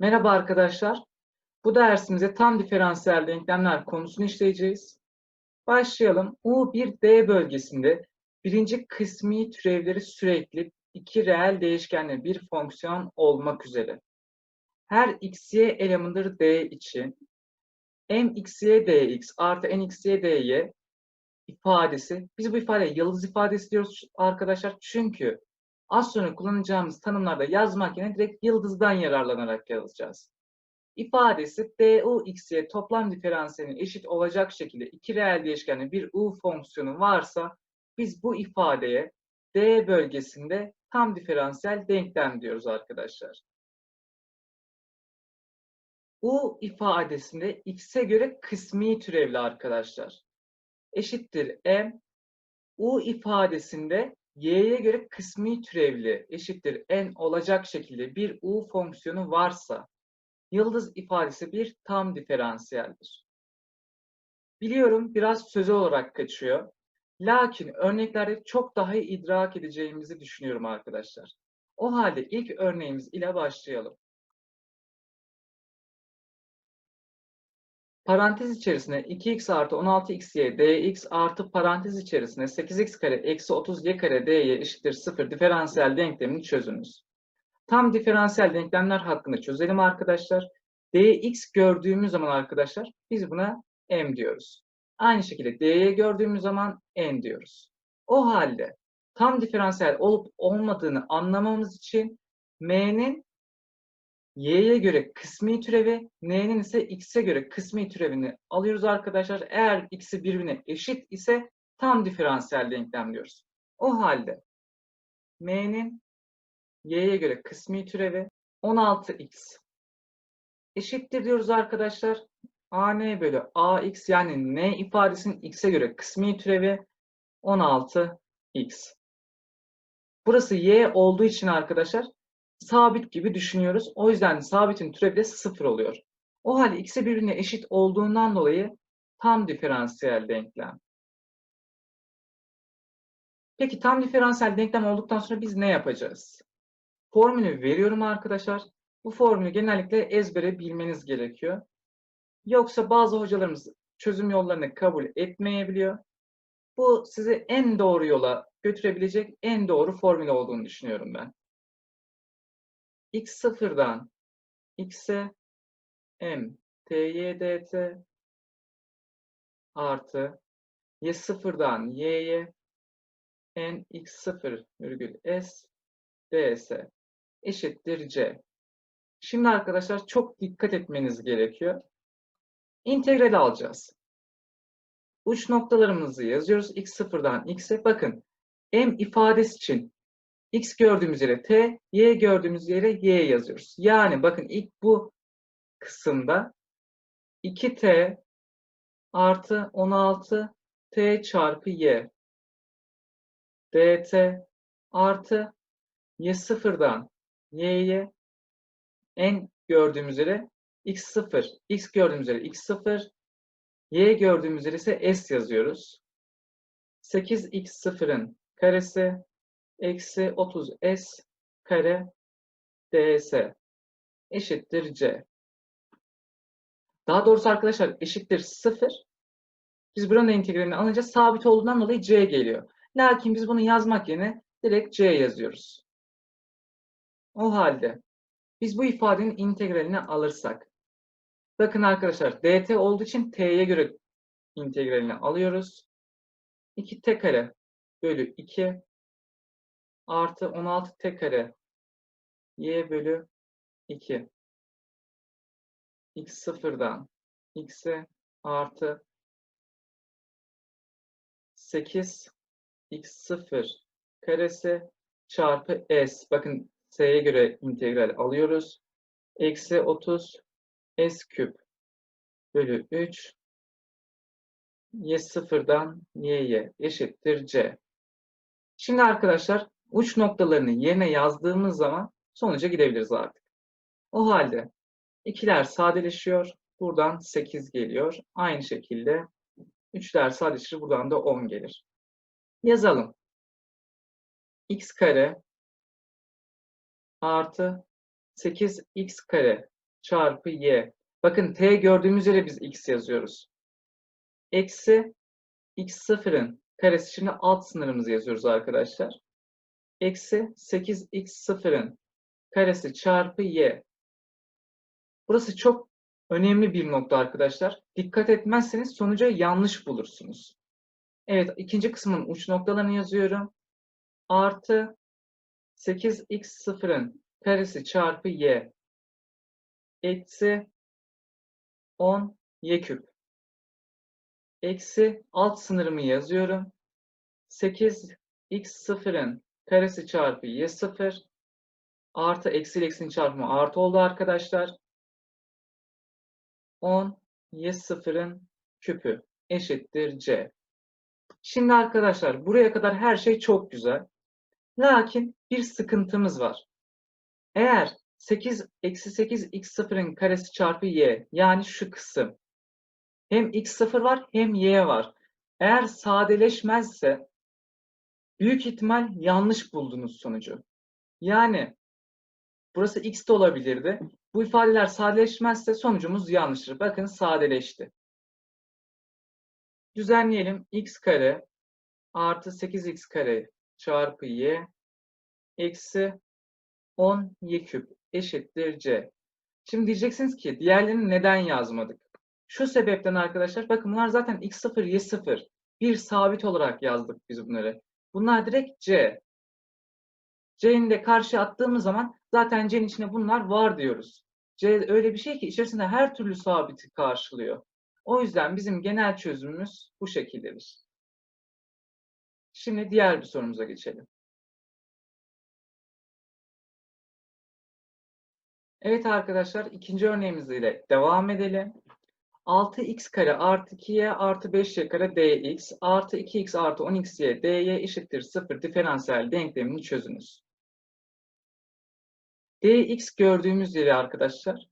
Merhaba arkadaşlar. Bu dersimizde tam diferansiyel denklemler konusunu işleyeceğiz. Başlayalım. U1D bölgesinde birinci kısmi türevleri sürekli iki reel değişkenli bir fonksiyon olmak üzere. Her xy elemandır d için mxy dx artı nxy dy ifadesi, biz bu ifadeye yıldız ifadesi diyoruz arkadaşlar çünkü az sonra kullanacağımız tanımlarda yazmak yerine direkt yıldızdan yararlanarak yazacağız. İfadesi du xy toplam diferansiyelinin eşit olacak şekilde iki reel değişkenli bir u fonksiyonu varsa biz bu ifadeye d bölgesinde tam diferansiyel denklem diyoruz arkadaşlar. U ifadesinde x'e göre kısmi türevli arkadaşlar. Eşittir m. U ifadesinde y'ye göre kısmi türevli eşittir n olacak şekilde bir u fonksiyonu varsa yıldız ifadesi bir tam diferansiyeldir. Biliyorum biraz sözel olarak kaçıyor. Lakin örneklerde çok daha iyi idrak edeceğimizi düşünüyorum arkadaşlar. O halde ilk örneğimiz ile başlayalım. Parantez içerisine 2x artı 16xy dx artı parantez içerisine 8x kare eksi 30y kare dy eşittir 0 diferansiyel denklemini çözünüz. Tam diferansiyel denklemler hakkında çözelim arkadaşlar. dx gördüğümüz zaman arkadaşlar biz buna m diyoruz. Aynı şekilde dy gördüğümüz zaman n diyoruz. O halde tam diferansiyel olup olmadığını anlamamız için m'nin y'ye göre kısmi türevi, n'nin ise x'e göre kısmi türevini alıyoruz arkadaşlar. Eğer x'i birbirine eşit ise tam diferansiyel denklem diyoruz. O halde m'nin y'ye göre kısmi türevi 16x eşittir diyoruz arkadaşlar. an bölü ax yani n ifadesinin x'e göre kısmi türevi 16x. Burası y olduğu için arkadaşlar sabit gibi düşünüyoruz. O yüzden sabitin türevi de sıfır oluyor. O halde ikisi birbirine eşit olduğundan dolayı tam diferansiyel denklem. Peki tam diferansiyel denklem olduktan sonra biz ne yapacağız? Formülü veriyorum arkadaşlar. Bu formülü genellikle ezbere bilmeniz gerekiyor. Yoksa bazı hocalarımız çözüm yollarını kabul etmeyebiliyor. Bu sizi en doğru yola götürebilecek en doğru formül olduğunu düşünüyorum ben x sıfırdan x'e m ty dt artı y sıfırdan y'ye n x sıfır virgül s ds eşittir c. Şimdi arkadaşlar çok dikkat etmeniz gerekiyor. İntegral alacağız. Uç noktalarımızı yazıyoruz. x sıfırdan x'e. Bakın m ifadesi için x gördüğümüz yere t, y gördüğümüz yere y yazıyoruz. Yani bakın ilk bu kısımda 2t artı 16 t çarpı y dt artı y sıfırdan y'ye n gördüğümüz yere x0, x gördüğümüz yere x0, y gördüğümüz yere ise s yazıyoruz. 8x0'ın karesi eksi 30 s kare ds eşittir c. Daha doğrusu arkadaşlar eşittir 0. Biz buranın integralini alınca sabit olduğundan dolayı c geliyor. Lakin biz bunu yazmak yerine direkt c yazıyoruz. O halde biz bu ifadenin integralini alırsak bakın arkadaşlar dt olduğu için t'ye göre integralini alıyoruz. 2t kare bölü 2 artı 16 t kare y bölü 2 x sıfırdan x'e artı 8 x sıfır karesi çarpı s. Bakın s'ye göre integral alıyoruz. Eksi 30 s küp bölü 3 y sıfırdan y'ye eşittir c. Şimdi arkadaşlar uç noktalarını yerine yazdığımız zaman sonuca gidebiliriz artık. O halde ikiler sadeleşiyor. Buradan 8 geliyor. Aynı şekilde 3'ler sadeleşir. Buradan da 10 gelir. Yazalım. x kare artı 8x kare çarpı y. Bakın t gördüğümüz yere biz x yazıyoruz. Eksi x sıfırın karesi. Şimdi alt sınırımızı yazıyoruz arkadaşlar. Eksi 8x sıfırın karesi çarpı y. Burası çok önemli bir nokta arkadaşlar. Dikkat etmezseniz sonucu yanlış bulursunuz. Evet ikinci kısmın uç noktalarını yazıyorum. Artı 8x sıfırın karesi çarpı y. Eksi 10 y küp. Eksi alt sınırımı yazıyorum. 8x sıfırın karesi çarpı y sıfır. Artı eksi eksinin çarpımı artı oldu arkadaşlar. 10 y sıfırın küpü eşittir c. Şimdi arkadaşlar buraya kadar her şey çok güzel. Lakin bir sıkıntımız var. Eğer 8 eksi 8 x sıfırın karesi çarpı y yani şu kısım hem x sıfır var hem y var. Eğer sadeleşmezse büyük ihtimal yanlış buldunuz sonucu. Yani burası x de olabilirdi. Bu ifadeler sadeleşmezse sonucumuz yanlıştır. Bakın sadeleşti. Düzenleyelim. x kare artı 8x kare çarpı y eksi 10 y küp eşittir c. Şimdi diyeceksiniz ki diğerlerini neden yazmadık? Şu sebepten arkadaşlar bakın bunlar zaten x0 y0 bir sabit olarak yazdık biz bunları. Bunlar direkt c. c'ni de karşı attığımız zaman zaten c'nin içinde bunlar var diyoruz. c öyle bir şey ki içerisinde her türlü sabiti karşılıyor. O yüzden bizim genel çözümümüz bu şekildedir. Şimdi diğer bir sorumuza geçelim. Evet arkadaşlar ikinci örneğimiz ile devam edelim. 6x kare artı 2y artı 5y kare dx artı 2x artı 10xy dy eşittir 0 diferansiyel denklemini çözünüz. dx gördüğümüz yeri arkadaşlar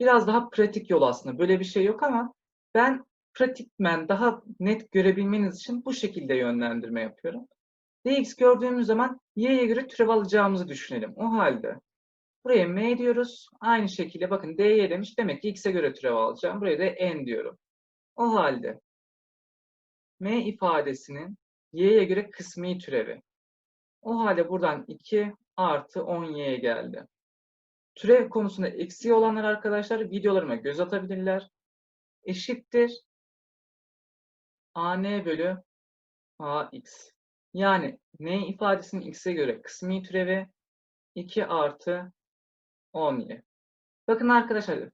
biraz daha pratik yol aslında. Böyle bir şey yok ama ben pratikmen daha net görebilmeniz için bu şekilde yönlendirme yapıyorum. dx gördüğümüz zaman y'ye göre türev alacağımızı düşünelim. O halde buraya m diyoruz. Aynı şekilde bakın dy demiş. Demek ki x'e göre türev alacağım. Buraya da n diyorum. O halde m ifadesinin y'ye göre kısmi türevi. O halde buradan 2 artı 10y geldi. Türev konusunda eksiği olanlar arkadaşlar videolarıma göz atabilirler. Eşittir an bölü ax. Yani n ifadesinin x'e göre kısmi türevi 2 artı 10y. Bakın arkadaşlar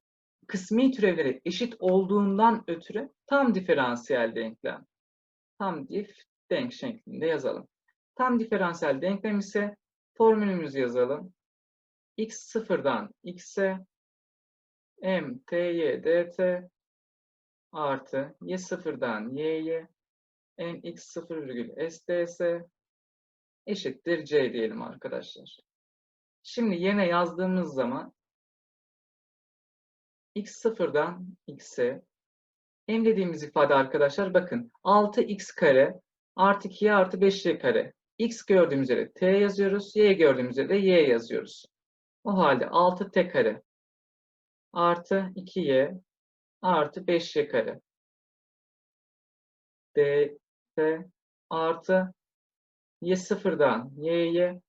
kısmi türevleri eşit olduğundan ötürü tam diferansiyel denklem. Tam dif denk şeklinde yazalım. Tam diferansiyel denklem ise formülümüzü yazalım. x sıfırdan x'e m ty dt artı y sıfırdan y'ye n x sıfır virgül s ds eşittir c diyelim arkadaşlar. Şimdi yerine yazdığımız zaman x sıfırdan x'e m dediğimiz ifade arkadaşlar bakın 6x kare artı 2y artı 5y kare x gördüğümüz yere t yazıyoruz y gördüğümüz yere y yazıyoruz. O halde 6t kare artı 2y artı 5y kare dt artı y sıfırdan y'ye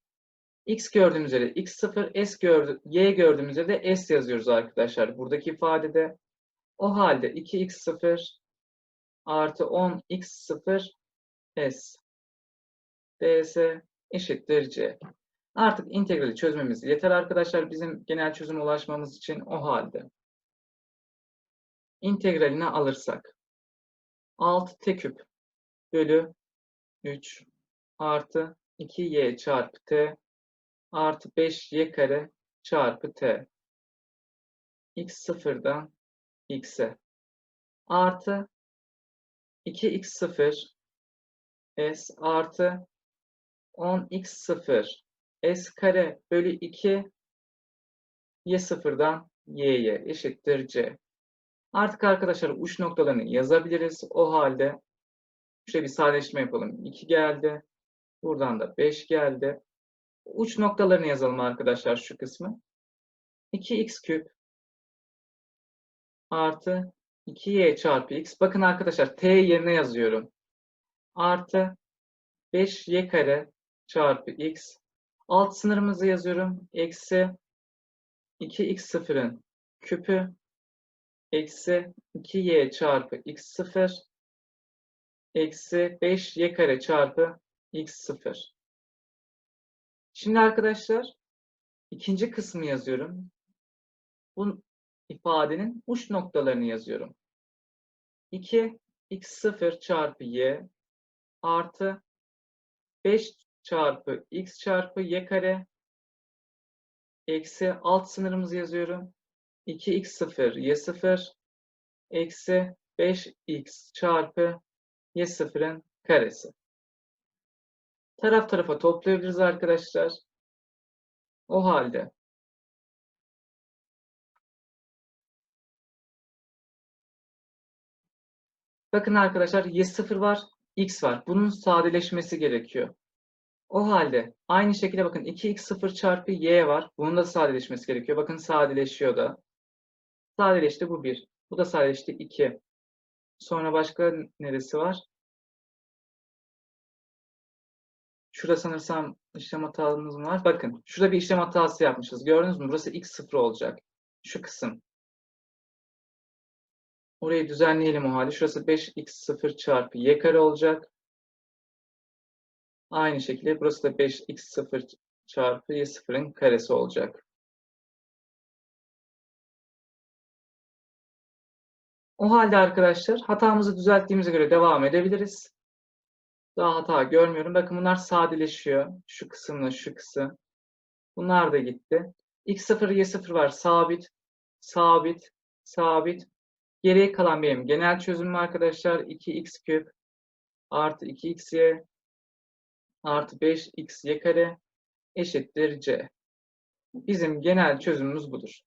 x gördüğümüz yere x0, s gördü, y gördüğümüz yere de s yazıyoruz arkadaşlar. Buradaki ifadede o halde 2x0 artı 10x0 s ds eşittir c. Artık integrali çözmemiz yeter arkadaşlar bizim genel çözüme ulaşmamız için o halde. İntegralini alırsak 6 t küp bölü 3 artı 2y çarpı t artı 5y kare çarpı t x sıfırdan x'e artı 2x sıfır s artı 10x sıfır s kare bölü 2 y sıfırdan y'ye eşittir c. Artık arkadaşlar uç noktalarını yazabiliriz. O halde şöyle bir sadeleşme yapalım. 2 geldi. Buradan da 5 geldi. Uç noktalarını yazalım arkadaşlar şu kısmı. 2x küp artı 2y çarpı x. Bakın arkadaşlar t yerine yazıyorum. Artı 5y kare çarpı x. Alt sınırımızı yazıyorum. Eksi 2x sıfırın küpü eksi 2y çarpı x0 eksi 5y kare çarpı x0. Şimdi arkadaşlar ikinci kısmı yazıyorum. Bu ifadenin uç noktalarını yazıyorum. 2 x0 çarpı y artı 5 çarpı x çarpı y kare eksi alt sınırımızı yazıyorum. 2x0 y0 eksi 5x çarpı y0'ın karesi. Taraf tarafa toplayabiliriz arkadaşlar. O halde bakın arkadaşlar y0 var, x var. Bunun sadeleşmesi gerekiyor. O halde aynı şekilde bakın 2x0 çarpı y var. Bunun da sadeleşmesi gerekiyor. Bakın sadeleşiyor da. Sadeleşti bu 1. Bu da sadeleşti 2. Sonra başka neresi var? Şurada sanırsam işlem hatamız var. Bakın şurada bir işlem hatası yapmışız. Gördünüz mü? Burası x0 olacak. Şu kısım. Orayı düzenleyelim o halde. Şurası 5x0 çarpı y kare olacak. Aynı şekilde burası da 5x0 çarpı y0'ın karesi olacak. O halde arkadaşlar hatamızı düzelttiğimize göre devam edebiliriz. Daha hata görmüyorum. Bakın bunlar sadeleşiyor. Şu kısımla şu kısım. Bunlar da gitti. x0, y0 var. Sabit, sabit, sabit. Geriye kalan benim genel çözümüm arkadaşlar. 2x küp artı 2xy artı 5xy kare eşittir c. Bizim genel çözümümüz budur.